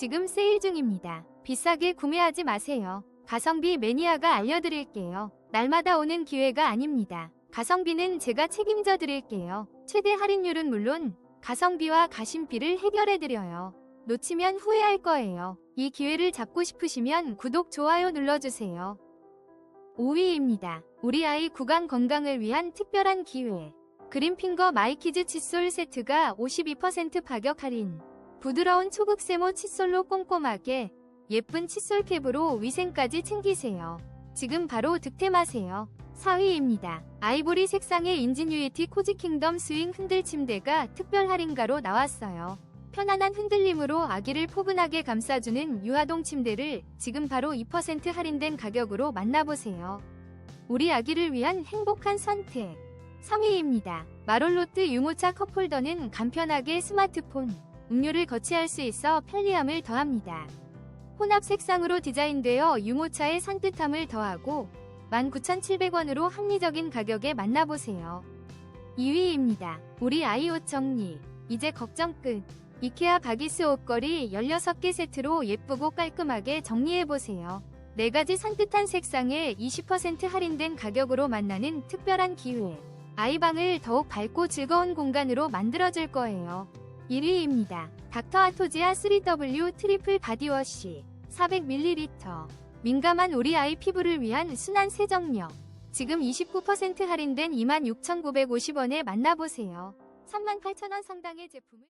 지금 세일 중입니다. 비싸게 구매하지 마세요. 가성비 매니아가 알려드릴게요. 날마다 오는 기회가 아닙니다. 가성비는 제가 책임져 드릴게요. 최대 할인율은 물론 가성비와 가심비를 해결해 드려요. 놓치면 후회할 거예요. 이 기회를 잡고 싶으시면 구독, 좋아요 눌러주세요. 5위입니다. 우리 아이 구강 건강을 위한 특별한 기회. 그린핑거 마이키즈 칫솔 세트가 52% 가격 할인. 부드러운 초급 세모 칫솔로 꼼꼼하게 예쁜 칫솔 캡으로 위생까지 챙기세요. 지금 바로 득템하세요. 4위입니다. 아이보리 색상의 인지뉴이티 코지 킹덤 스윙 흔들 침대가 특별 할인가로 나왔어요. 편안한 흔들림으로 아기를 포근하게 감싸주는 유아동 침대를 지금 바로 2% 할인된 가격으로 만나보세요. 우리 아기를 위한 행복한 선택. 3위입니다. 마롤로트 유모차 컵홀더는 간편하게 스마트폰, 음료를 거치할 수 있어 편리함을 더합니다. 혼합 색상으로 디자인되어 유모차의 산뜻함을 더하고 19,700원으로 합리적인 가격에 만나보세요. 2위입니다. 우리 아이 옷 정리. 이제 걱정 끝. 이케아 바기스 옷걸이 16개 세트로 예쁘고 깔끔하게 정리해보세요. 4가지 산뜻한 색상에 20% 할인된 가격으로 만나는 특별한 기회. 아이방을 더욱 밝고 즐거운 공간으로 만들어줄 거예요. 1위입니다. 닥터 아토지아 3W 트리플 바디워시 400ml 민감한 우리 아이 피부를 위한 순한 세정력 지금 29% 할인된 26,950원에 만나보세요. 38,000원 상당의 제품을